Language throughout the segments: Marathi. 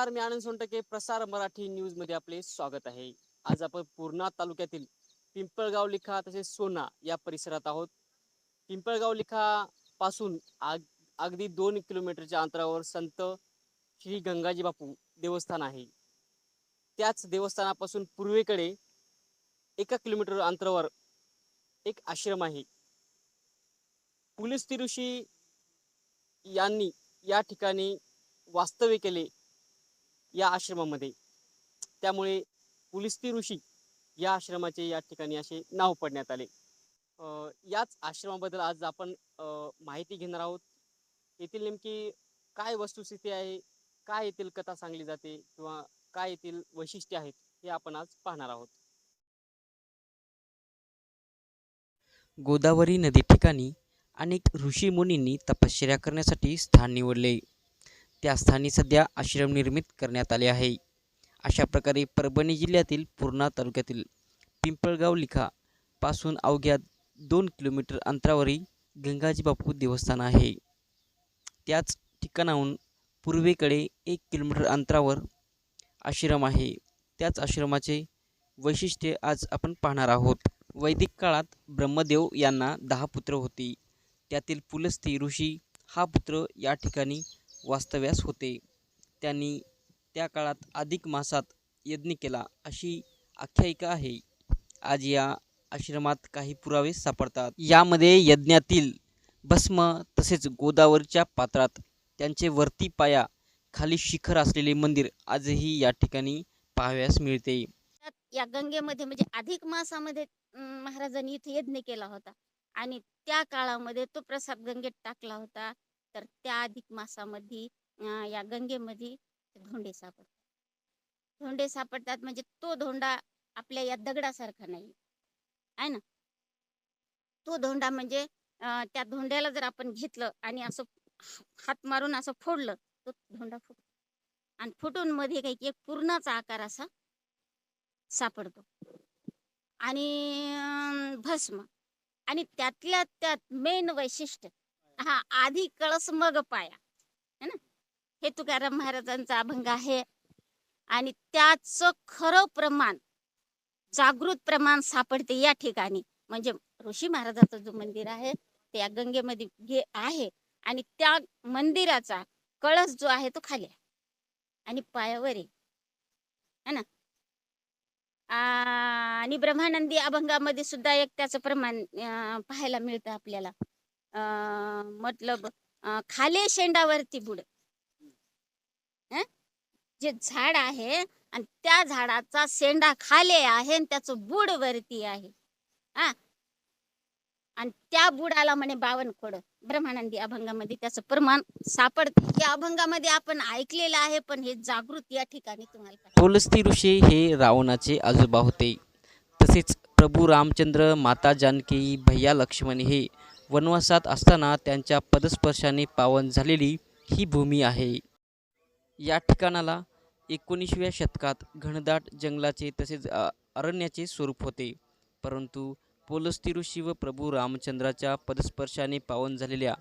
नमस्कार मी आनंद सोनटके प्रसार मराठी न्यूजमध्ये आपले स्वागत आहे. आज आपण पूर्णा तालुक्यातील पिंपळगाव लिखा तसेच सोना या परिसरात आहोत. पिंपळगाव लिखा पासून आग अगदी दोन किलोमीटरच्या अंतरावर संत श्री गंगाजी बापू देवस्थान आहे. त्याच देवस्थानापासून पूर्वेकडे एका किलोमीटर अंतरावर एक आश्रम आहे. पुलिस तिरुषी यांनी या ठिकाणी वास्तव्य केले. या आश्रमामध्ये. त्यामुळे पुलिस्ती ऋषी या आश्रमाचे या ठिकाणी असे नाव पडण्यात आले. याच आश्रमाबद्दल आज आपण माहिती घेणार आहोत. येथील नेमकी काय वस्तुस्थिती आहे? काय येथील कथा सांगली जाते? किंवा काय येथील वैशिष्ट्ये आहेत? हे आपण आज पाहणार आहोत. गोदावरी नदी ठिकाणी अनेक ऋषी मुनींनी तपश्चर्या करण्यासाठी स्थान निवडले. त्या स्थानी सध्या आश्रम निर्मित करण्यात आले आहे. अशा प्रकारे परभणी जिल्ह्यातील पूर्णा तालुक्यातील पिंपळगाव लिखा पासून अवघ्या दोन किलोमीटर अंतरावरील गंगाजी बापू देवस्थान आहे. त्याच ठिकाणाहून पूर्वेकडे एक किलोमीटर अंतरावर आश्रम आहे. त्याच आश्रमाचे वैशिष्ट्य आज आपण पाहणार आहोत. वैदिक काळात ब्रह्मदेव यांना दहा पुत्र होती. त्यातील पुलस्ती ऋषी हा पुत्र या ठिकाणी वास्तव्यास होते. त्यांनी त्या काळात अधिक मासात यज्ञ केला अशी आख्यायिका आहे. आज या आश्रमात काही पुरावे सापडतात. यामध्ये यज्ञातील भस्म तसेच गोदावरीच्या पात्रात त्यांचे वरती पाया खाली शिखर असलेले मंदिर आजही या ठिकाणी पाहाव्यास मिळते. या गंगेमध्ये म्हणजे अधिक मासामध्ये महाराजांनी इथे यज्ञ केला होता. आणि त्या काळामध्ये तो प्रसाद गंगेत टाकला होता. तर त्या अधिक मासामध्ये या गंगेमध्ये धोंडे सापडतात. धोंडे सापडतात म्हणजे तो धोंडा आपल्या या दगडासारखा नाही. आहे ना? तो धोंडा म्हणजे त्या धोंड्याला जर आपण घेतलं आणि असं हात मारून असं फोडलं तो धोंडा फुटतो. आणि फुटून मध्ये काही एक पूर्णाचा आकार असा सापडतो. आणि भस्म. आणि त्यातल्या त्यात मेन वैशिष्ट्य हा आधी कळस मग पाया. है ना? हे तुकाराम महाराजांचा अभंग आहे. आणि त्याचं खरं प्रमाण जागृत प्रमाण सापडते या ठिकाणी. म्हणजे ऋषी महाराजाचं जो मंदिर आहे ते या गंगेमध्ये गे आहे. आणि त्या मंदिराचा कळस जो आहे तो खाली आणि पायावर आहे. ना? आणि ब्रह्मानंदी अभंगामध्ये सुद्धा एक त्याचं प्रमाण पाहायला मिळतं आपल्याला. मतलब खाले शेंडावरती बुड. जे झाड आहे आणि त्या झाडाचा शेंडा खाले आहे आणि त्याचं बुड वरती आहे. हा? आणि त्या बुडाला म्हणे बावन खोड. ब्रह्मानंदी अभंगामध्ये त्याचं प्रमाण सापडते. या अभंगामध्ये आपण ऐकलेलं आहे पण हे जागृत या ठिकाणी तुम्हाला पाहायला ऋषी हे रावणाचे आजोबा होते. तसेच प्रभू रामचंद्र माता जानकी भैया लक्ष्मण हे वनवासात असताना त्यांच्या पदस्पर्शाने पावन झालेली ही भूमी आहे. या ठिकाणाला एकोणीसव्या शतकात घनदाट जंगलाचे तसेच अरण्याचे स्वरूप होते. परंतु पोलस्ती ऋषी व प्रभू रामचंद्राच्या पदस्पर्शाने पावन झालेल्या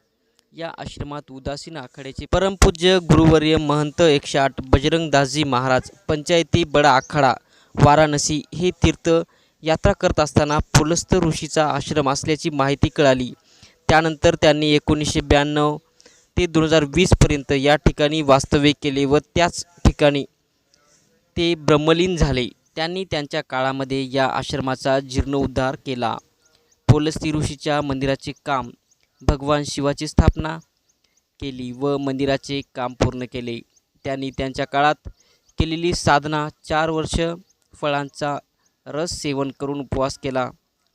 या आश्रमात उदासीन आखाड्याचे परमपूज्य गुरुवर्य महंत एकशे आठ बजरंगदासजी महाराज पंचायती बडा आखाडा वाराणसी हे तीर्थ यात्रा करत असताना पुलस्त ऋषीचा आश्रम असल्याची माहिती कळाली. त्यानंतर त्यांनी एकोणीसशे ब्याण्णव ते दोन हजार वीसपर्यंत या ठिकाणी वास्तव्य केले व त्याच ठिकाणी ते ब्रह्मलीन झाले. त्यांनी त्यांच्या काळामध्ये या आश्रमाचा जीर्णोद्धार केला. पोलस्ती ऋषीच्या मंदिराचे काम भगवान शिवाची स्थापना केली व मंदिराचे काम पूर्ण केले. त्यांनी त्यांच्या काळात केलेली साधना चार वर्ष फळांचा रस सेवन करून उपवास केला.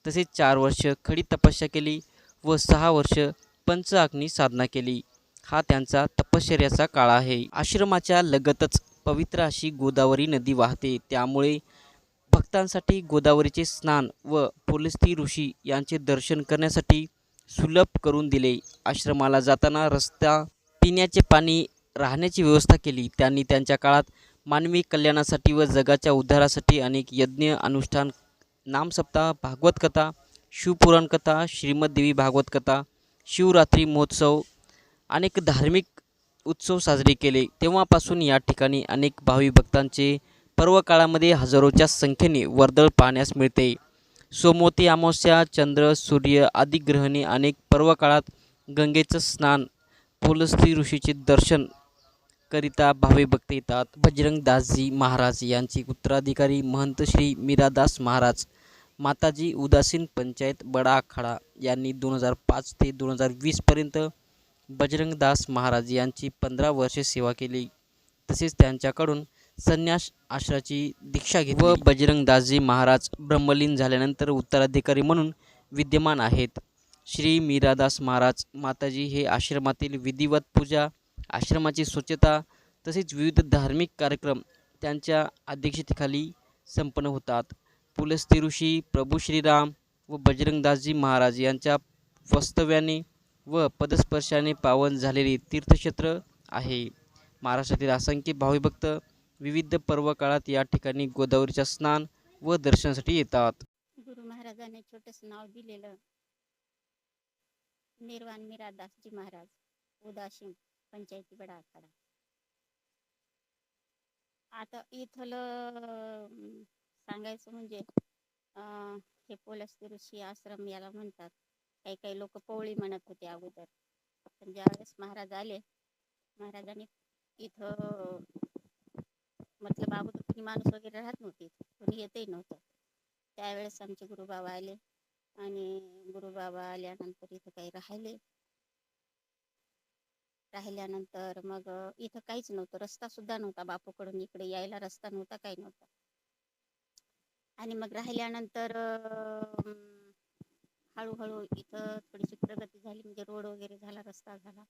तसेच चार वर्ष खडी तपस्या केली. व सहा वर्ष पंचअग्नी साधना केली. हा त्यांचा तपश्चर्याचा काळ आहे. आश्रमाच्या लगतच पवित्र अशी गोदावरी नदी वाहते. त्यामुळे भक्तांसाठी गोदावरीचे स्नान व पुलस्ती ऋषी यांचे दर्शन करण्यासाठी सुलभ करून दिले. आश्रमाला जाताना रस्ता पिण्याचे पाणी राहण्याची व्यवस्था केली. त्यांनी त्यांच्या काळात मानवी कल्याणासाठी व जगाच्या उद्धारासाठी अनेक यज्ञ अनुष्ठान नामसप्ताह भागवत कथा शिवपुराण कथा भागवत कथा शिवरात्री महोत्सव अनेक धार्मिक उत्सव साजरे केले. तेव्हापासून या ठिकाणी अनेक भावी भक्तांचे पर्व काळामध्ये हजारोच्या संख्येने वर्दळ पाहण्यास मिळते. सोमवती अमावस्या चंद्र सूर्य आदी ग्रहणे अनेक पर्व काळात गंगेचं स्नान पुलस्ती ऋषीचे दर्शन करिता भावी भक्त येतात. बजरंगदासजी महाराज यांचे उत्तराधिकारी महंत श्री मीरादास महाराज माताजी उदासीन पंचायत बडा आखाडा यांनी दोन हजार पाच ते दोन हजार वीसपर्यंत बजरंगदास महाराज यांची पंधरा वर्षे सेवा केली. तसेच त्यांच्याकडून संन्यास आश्राची दीक्षा घेतली. व बजरंगदासजी महाराज ब्रह्मलीन झाल्यानंतर उत्तराधिकारी म्हणून विद्यमान आहेत. श्री मीरादास महाराज माताजी हे आश्रमातील विधिवत पूजा आश्रमाची स्वच्छता तसेच विविध धार्मिक कार्यक्रम त्यांच्या अध्यक्षतेखाली संपन्न होतात. पुलस्ती ऋषी प्रभू श्रीराम व बजरंगदासजी महाराज यांच्या वास्तव्याने व पदस्पर्शाने पावन झालेले तीर्थक्षेत्र आहे. महाराष्ट्रातील असंख्य भाविभक्त विविध पर्व काळात या ठिकाणी गोदावरीच्या स्नान व दर्शनासाठी येतात. गुरु महाराजांनी छोटस नाव दिलेलं. निर्वाण मीरादासजी महाराज उदासीन पंचायती बडा आखाडा. आता इथलं सांगायचं म्हणजे अं, हे पोलस्ती ऋषी आश्रम याला म्हणतात. काही काही लोक पवळी म्हणत होते अगोदर. पण ज्यावेळेस महाराज आले महाराजांनी इथं म्हटलं बाबू कुणी माणूस वगैरे राहत नव्हती. कोणी येतही नव्हतं. त्यावेळेस आमचे गुरुबाबा आले आणि गुरुबाबा आल्यानंतर इथं काही राहिले. राहिल्यानंतर मग इथं काहीच नव्हतं. रस्ता सुद्धा नव्हता बापूकडून. इकडे यायला रस्ता नव्हता काही नव्हता. आणि मग राहिल्यानंतर हळूहळू इथं थोडीशी प्रगती झाली म्हणजे रोड वगैरे झाला रस्ता झाला.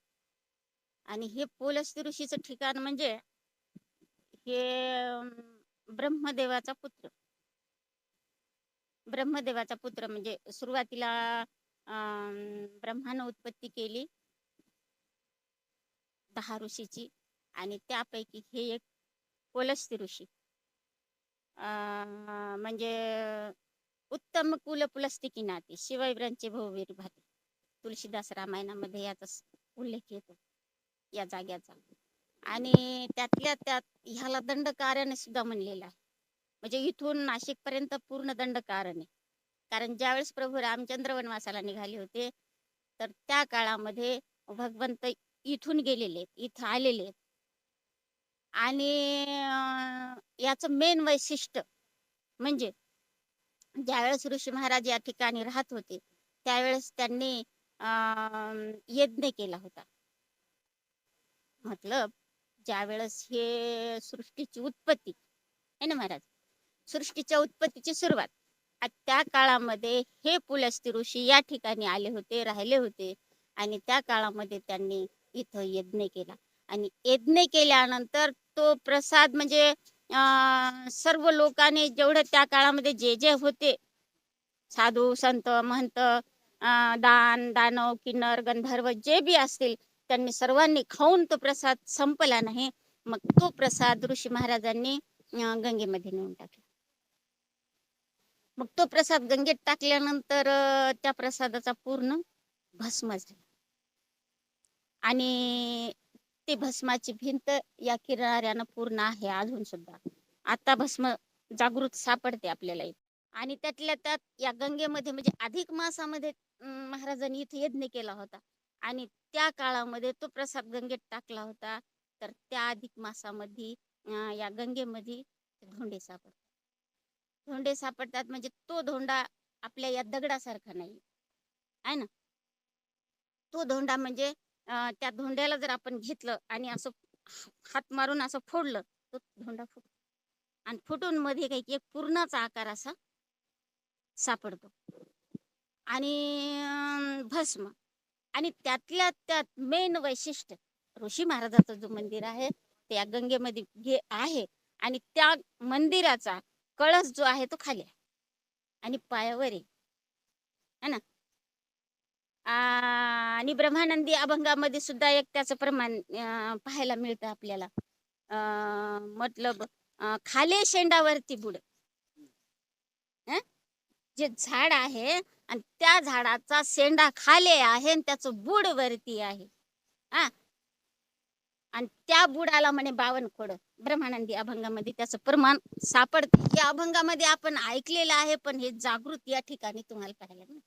आणि हे पोलस्ती ऋषीचं ठिकाण म्हणजे हे ब्रह्मदेवाचा पुत्र. ब्रह्मदेवाचा पुत्र म्हणजे सुरुवातीला अं, ब्रह्मानं उत्पत्ती केली दहा ऋषीची. आणि त्यापैकी हे एक कोलस्ती ऋषी. म्हणजे उत्तम कुल पुलस्तिकी नाती शिवैब्रांचे भाऊवीर भाते. तुलसीदास रामायणामध्ये याचा उल्लेख येतो. या जाग्याचा. आणि त्यातल्या त्यात ह्याला दंडकारण्य सुद्धा म्हणलेलं आहे. म्हणजे इथून नाशिकपर्यंत पूर्ण पूर्ण दंडकारण्य कारण ज्यावेळेस प्रभू रामचंद्र वनवासाला निघाले होते तर त्या काळामध्ये भगवंत इथून गेलेले आहेत इथं आलेले आहेत. आणि याचं मेन वैशिष्ट्य म्हणजे ज्यावेळेस ऋषी महाराज या ठिकाणी राहत होते त्यावेळेस त्यांनी अं, यज्ञ केला होता. मतलब ज्यावेळेस हे सृष्टीची उत्पत्ती आहे ना महाराज? सृष्टीच्या उत्पत्तीची सुरुवात. त्या काळामध्ये हे पुलस्ती ऋषी या ठिकाणी आले होते राहिले होते. आणि त्या काळामध्ये त्यांनी इथं यज्ञ केला. आणि यज्ञ केल्यानंतर तो प्रसाद म्हणजे अं, सर्व लोकांनी जेवढे त्या काळामध्ये जे जे होते. साधू संत महंत अं, दान दानव किन्नर गंधर्व जे बी असतील त्यांनी सर्वांनी खाऊन तो प्रसाद संपला नाही. मग तो प्रसाद ऋषी महाराजांनी गंगेमध्ये नेऊन टाकला. मग तो प्रसाद गंगेत टाकल्यानंतर त्या प्रसादाचा पूर्ण भस्म झाला. आणि ते भस्माची भिंत या किनाऱ्यानं पूर्ण आहे अजून सुद्धा. आता भस्म जागृत सापडते आपल्याला इथे. आणि त्यातल्या त्यात या गंगेमध्ये म्हणजे अधिक मासामध्ये महाराजांनी इथे यज्ञ केला होता. आणि त्या काळामध्ये तो प्रसाद गंगेत टाकला होता. तर त्या अधिक मासामध्ये या गंगेमध्ये धोंडे सापडतात. धोंडे सापडतात म्हणजे तो धोंडा आपल्या या दगडासारखा नाही. आहे ना? तो धोंडा म्हणजे त्या धोंड्याला जर आपण घेतलं आणि असं हात मारून असं फोडलं तो धोंडा फुट आणि फुटून मध्ये काही एक पूर्णाचा आकार असा सापडतो. आणि भस्म. आणि त्यातल्या त्यात मेन वैशिष्ट्य ऋषी महाराजाचं जो मंदिर आहे त्या गंगेमध्ये गे आहे. आणि त्या मंदिराचा कळस जो आहे तो खाली आहे. आणि पायावर आहे. है ना? आणि ब्रह्मानंदी अभंगामध्ये सुद्धा एक त्याचं प्रमाण पाहायला मिळतं आपल्याला. मतलब खाले शेंडावरती बुड. जे झाड आहे आणि त्या झाडाचा शेंडा खाले आहे आणि त्याचं बुड वरती आहे. हा? आणि त्या बुडाला म्हणे बावन खोड ब्रह्मानंदी अभंगामध्ये त्याचं प्रमाण सापडते. या अभंगामध्ये आपण ऐकलेलं आहे पण हे जागृत या ठिकाणी तुम्हाला पाहायला मिळतं.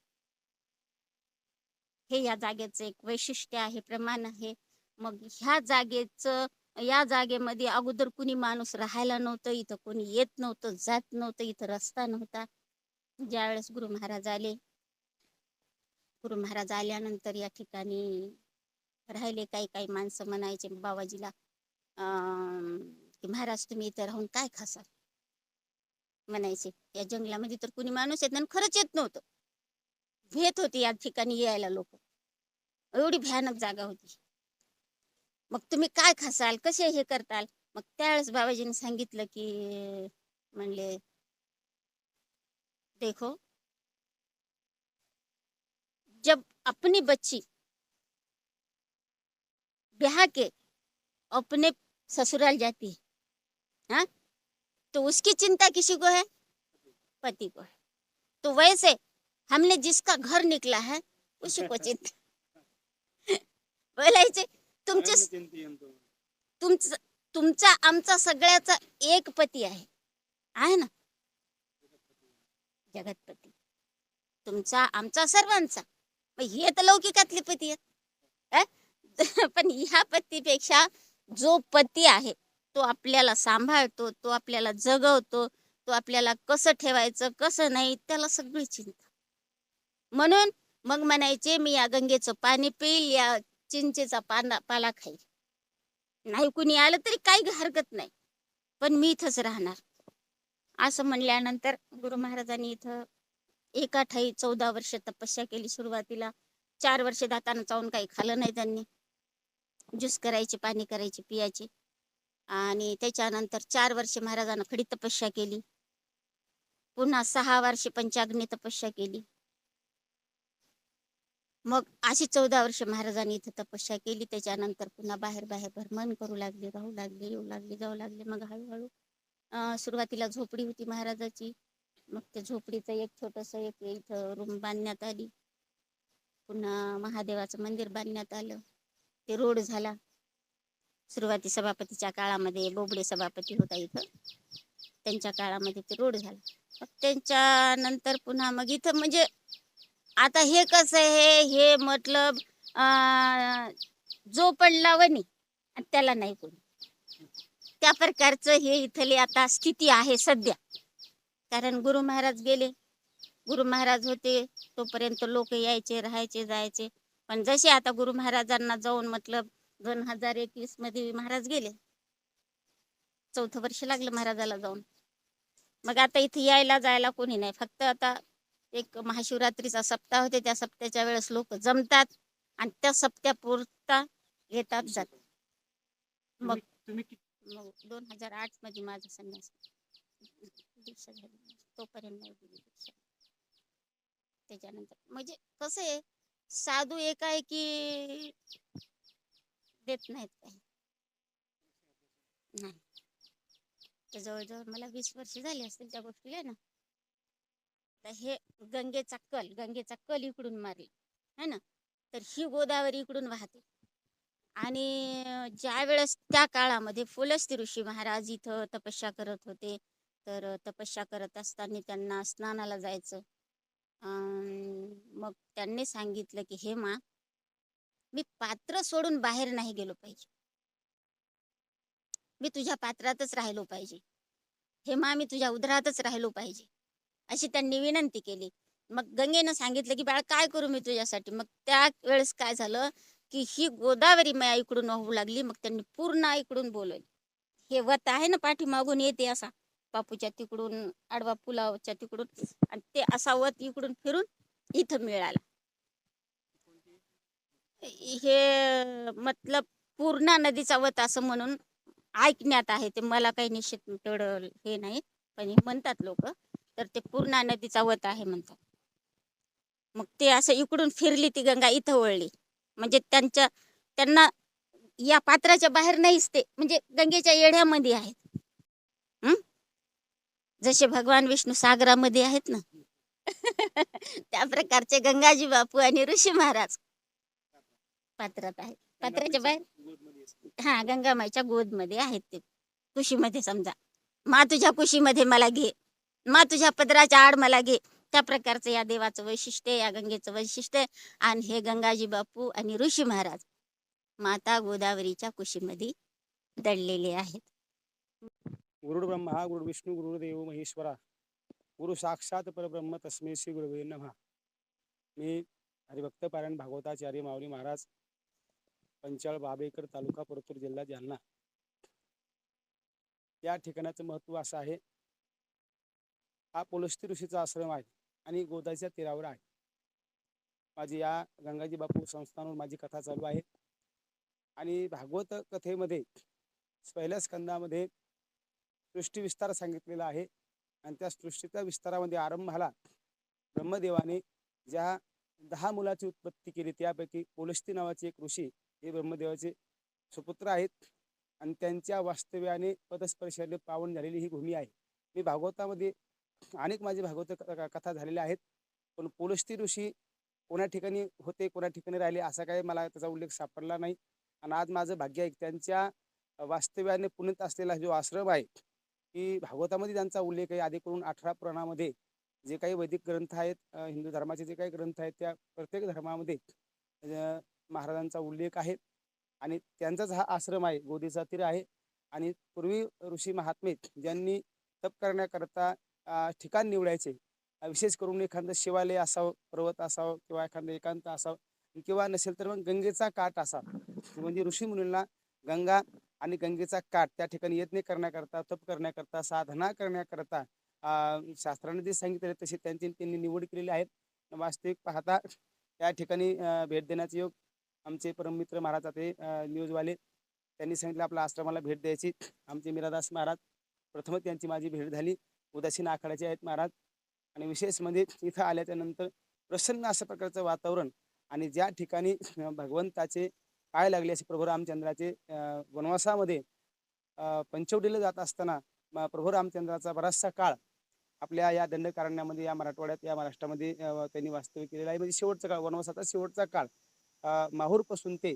हे या जागेचं एक वैशिष्ट्य आहे प्रमाण आहे. मग ह्या जागेचं या जागेमध्ये अगोदर कुणी माणूस राहायला नव्हतं इथं कोणी येत नव्हतं जात नव्हतं इथं रस्ता नव्हता. ज्यावेळेस गुरु महाराज आले गुरु महाराज आल्यानंतर या ठिकाणी राहिले काही काही माणसं म्हणायचे बाबाजीला अं, की महाराज तुम्ही इथं राहून काय खासाल? म्हणायचे या जंगलामध्ये तर कुणी माणूस येत नाही आणि खरंच येत नव्हतं. भेट होती या ठिकाणी यायला लोक. एवढी भयानक जागा होती. मग तुम्ही काय खासाल? कसे हे करताल? मग त्यावेळेस बाबाजीने सांगितलं की, म्हणले, देखो, जब अपनी बच्ची ब्याह के अपने ससुराल जाती है हाँ? तो उसकी चिंता किसी को है? पति को है। तो वैसे हमने जिसका घर निकला है उसी को चिंता। बोलायचे तुमचे तुमचं तुमचा आमचा सगळ्याचा एक पती आहे. आहे ना? जगतपती. तुमचा आमचा सर्वांचा. हे तर लौकिकातले पती आहेत? पण ह्या पतीपेक्षा जो पती आहे तो आपल्याला सांभाळतो तो आपल्याला जगवतो तो आपल्याला कसं ठेवायचं कसं नाही त्याला सगळी चिंता. म्हणून मग म्हणायचे मी या गंगेचं पाणी पिईल या चिंचेचा पाना पाला खाईल. नाही कुणी आलं तरी काही हरकत नाही पण मी इथंच राहणार. असं म्हणल्यानंतर गुरु महाराजांनी इथं एका ठाई चौदा वर्ष तपस्या केली सुरुवातीला. चार वर्ष दाताना चावून काही खाल्लं नाही त्यांनी. ज्यूस करायचे पाणी करायचे पियाचे. आणि त्याच्यानंतर चार वर्षे महाराजांना खडी तपस्या केली. पुन्हा सहा वर्षे पंचाग्नी तपस्या केली. मग अशी चौदा वर्ष महाराजांनी इथं तपस्या केली. त्याच्यानंतर पुन्हा बाहेर बाहेर भ्रमण करू लागले राहू लागले येऊ लागले जाऊ लागले. मग हळूहळू सुरुवातीला झोपडी होती महाराजाची. मग त्या झोपडीचं एक छोटस एक इथं रूम बांधण्यात आली. पुन्हा महादेवाचं मंदिर बांधण्यात आलं. ते रोड झाला. सुरुवाती सभापतीच्या काळामध्ये बोबडे सभापती होता इथं. त्यांच्या काळामध्ये ते रोड झाला. मग त्यांच्या नंतर पुन्हा मग इथं म्हणजे आता हे कसं आहे हे मतलब अं, जो पडला वनी आणि त्याला नाही कोणी. त्या प्रकारचं हे इथली आता स्थिती आहे सध्या. कारण गुरु महाराज गेले. गुरु महाराज होते तोपर्यंत लोक यायचे राहायचे जायचे. पण जसे आता गुरु महाराजांना जाऊन मतलब दोन हजार एकवीसमध्ये महाराज गेले. चौथं वर्ष लागलं महाराजाला जाऊन. मग आता इथे यायला जायला कोणी नाही. फक्त आता एक महाशिवरात्रीचा सप्ताह होते. त्या सप्त्याच्या वेळेस लोक जमतात आणि त्या सप्त्यापुरता येतात जातात. मग मग दोन हजार आठमध्ये माझा संन्यास दीक्षा झाली. तोपर्यंत नाही दिली दीक्षा. त्याच्यानंतर म्हणजे कसं आहे साधू एकाएकी देत नाहीत काही. नाही. तर जवळजवळ मला वीस वर्ष झाली असतील त्या गोष्टीला ना. तर हे गंगेचा कल गंगेचा कल इकडून मारला. है ना? तर ही गोदावरी इकडून वाहते. आणि ज्या वेळेस त्या काळामध्ये फुलस्ती ऋषी महाराज इथं तपस्या करत होते तर तपस्या करत असताना त्यांना स्नानाला जायचं. अं, मग त्यांनी सांगितलं की हे मा मी पात्र सोडून बाहेर नाही गेलो पाहिजे. मी तुझ्या पात्रातच राहिलो पाहिजे. हे मा मी तुझ्या उदरातच राहिलो पाहिजे. अशी त्यांनी विनंती केली. मग गंगेनं सांगितलं की बाळा काय करू मी तुझ्यासाठी? मग त्या वेळेस काय झालं की ही गोदावरी माया इकडून वाहू लागली. मग त्यांनी पूर्ण इकडून बोलवली. हे वत आहे ना पाठीमागून येते असा. बापूच्या तिकडून आडवा पुलावच्या तिकडून. आणि ते असा वत इकडून फिरून इथं मिळाला. हे मतलब पूर्णा नदीचा वत असं म्हणून ऐकण्यात आहे. ते मला काही निश्चित तेवढं हे नाही. पण हे म्हणतात लोक. तर ते पूर्णा नदीचा वत आहे म्हणतात. मग ते असं इकडून फिरली ती गंगा इथं वळली. म्हणजे त्यांच्या त्यांना या पात्राच्या बाहेर नाहीच ते म्हणजे गंगेच्या येड्यामध्ये आहेत. जसे भगवान विष्णू सागरामध्ये आहेत ना. त्या प्रकारचे गंगाजी बापू आणि ऋषी महाराज पात्रात आहेत. पात्राच्या बाहेर? हा गंगामाईच्या गोदमध्ये आहेत ते. कुशीमध्ये समजा. मा तुझ्या कुशीमध्ये मला घे. मा तुझ्या पदराच्या आड मला घे. त्या प्रकारचं या देवाचं वैशिष्ट्य या गंगेचं वैशिष्ट्य आणि हे गंगाजी बापू आणि ऋषी महाराज माता गोदावरीच्या कुशीमध्ये दडलेले आहेत. गुरु ब्रह्मा गुरु विष्णू गुरुदेव महेश्वरा गुरु साक्षात परब्रह्म तस्मे श्री गुरुवे नमहा मी हरिभक्त पारायण भागवताचार्य माऊली महाराज पंचाळ बाबेकर तालुका परतूर जिल्हा जालना. या ठिकाणाचं महत्त्व असं आहे हा पुलस्ती ऋषीचा आश्रम आहे आणि गोदाच्या तीरावर आहे. माझी या गंगाजी बापू संस्थानवर माझी कथा चालू आहे. आणि भागवत कथेमध्ये पहिल्या स्कंदामध्ये सृष्टी विस्तार सांगितलेला आहे. आणि त्या सृष्टीच्या विस्तारामध्ये आरंभ झाला. ब्रह्मदेवाने ज्या दहा मुलाची उत्पत्ती केली त्यापैकी पोलस्ती नावाचे एक ऋषी हे ब्रह्मदेवाचे सुपुत्र आहेत. आणि त्यांच्या वास्तव्याने पदस्पर्शाने पावन झालेली ही भूमी आहे. मी भागवतामध्ये अनेक माझे भागवत कथा झालेल्या आहेत. पण पुलस्ती ऋषी कोणा ठिकाणी होते कोणा ठिकाणी राहिले असा काही मला त्याचा उल्लेख सापडला नाही. आणि आज माझं भाग्य आहे त्यांच्या वास्तव्याने पुण्यात असलेला जो आश्रम आहे की भागवतामध्ये त्यांचा उल्लेख आहे. आधी करून अठरा पुराणामध्ये जे काही वैदिक ग्रंथ आहेत हिंदू धर्माचे जे काही ग्रंथ आहेत त्या प्रत्येक धर्मामध्ये महाराजांचा उल्लेख आहे. आणि त्यांचाच हा आश्रम आहे गोदीचा तीर आहे. आणि पूर्वी ऋषी महात्मे ज्यांनी तप करण्याकरता ठिकाण निवडायचे. विशेष करून एखादं शिवालय असावं पर्वत असावं किंवा एखादं एकांत असावं किंवा नसेल तर मग गंगेचा काठ असावा. म्हणजे ऋषी मुनींना गंगा आणि गंगेचा काठ त्या ठिकाणी यत्न करण्याकरता तप करण्याकरता साधना करण्याकरता शास्त्राने जे सांगितले तसे त्यांची त्यांनी निवड केलेली आहेत. वास्तविक पाहता त्या ठिकाणी भेट देण्याचे योग आमचे परममित्र महाराज ते न्यूजवाले त्यांनी सांगितलं आपल्या आश्रमाला भेट द्यायची. आमचे मीरादास महाराज प्रथमच त्यांची माझी भेट झाली. उदासीन आखाड्याचे आहेत महाराज. आणि विशेष म्हणजे इथं आल्याच्यानंतर प्रसन्न अशा प्रकारचं वातावरण आणि ज्या ठिकाणी भगवंताचे पाय लागले असे प्रभू रामचंद्राचे वनवासामध्ये पंचवटीला जात असताना प्रभू रामचंद्राचा बराचसा काळ आपल्या या दंडकारण्यामध्ये या मराठवाड्यात या महाराष्ट्रामध्ये त्यांनी वास्तव्य केलेला आहे. म्हणजे शेवटचा काळ वनवासाचा शेवटचा काळ माहूरपासून ते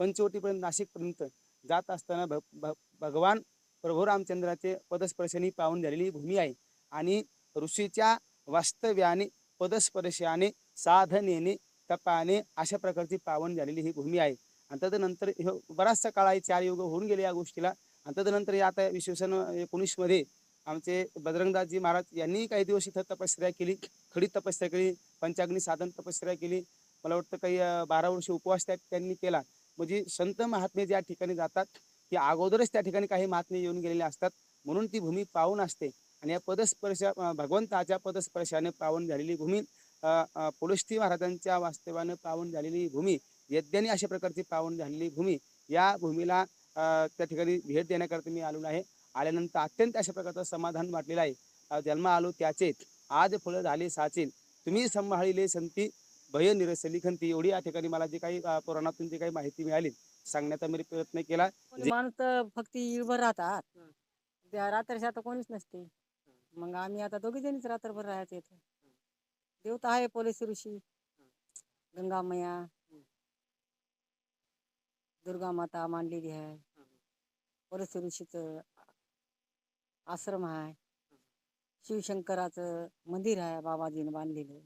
पंचवटीपर्यंत नाशिकपर्यंत जात असताना भ- भगवान प्रभू रामचंद्राचे पदस्पर्शनी पावन झालेली भूमी आहे. आणि ऋषीच्या वास्तव्याने पदस्पर्शाने साधनेने तपाने अशा प्रकारची पावन झालेली ही भूमी आहे. आणि तदनंतर बराचसा काळ आहे चार युग होऊन गेले या गोष्टीला. आणि तदनंतर आता विश्वसन सन एकोणीसमध्ये आमचे बजरंगदासजी महाराज यांनी काही दिवस इथं तपश्चर्या केली. खडी तपश्चर्या केली पंचाग्नी साधन तपश्चर्या केली. मला वाटतं काही बारा वर्ष उपवास त्यांनी केला. म्हणजे संत महात्मे ज्या ठिकाणी जातात की अगोदरच त्या ठिकाणी काही महात्मे येऊन गेलेले असतात. म्हणून ती भूमी पावन असते. आणि या पदस्पर्श भगवंताच्या पदस्पर्शाने पावन झालेली भूमी अं, महाराजांच्या वास्तवाने पावन झालेली भूमी यज्ञानी अशा प्रकारची पावन झालेली भूमी या भूमीला अं, त्या ठिकाणी भेट देण्याकरता मी आलेलो आहे. आल्यानंतर अत्यंत अशा प्रकारचं समाधान वाटलेलं आहे. जन्म आलो त्याचे आज फुलं झाले साचेल. तुम्ही सांभाळिले संती भय निरसली खंती. एवढी या ठिकाणी मला जे काही पुराणातून जी काही माहिती मिळाली सांगण्याचा मी प्रयत्न केला. कोणी माणूस तर फक्त इळभर राहतात. हं. त्या रात्रीच्या आता कोणीच नसते. मग आम्ही आता दोघी जणीच रात्रभर राहायचं इथं. देवता आहे पोलीस ऋषी. गंगामया दुर्गा माता मांडलेली आहे. पोलीस ऋषीचं आश्रम आहे. शिवशंकराचं मंदिर आहे बाबाजीनं बांधलेलं.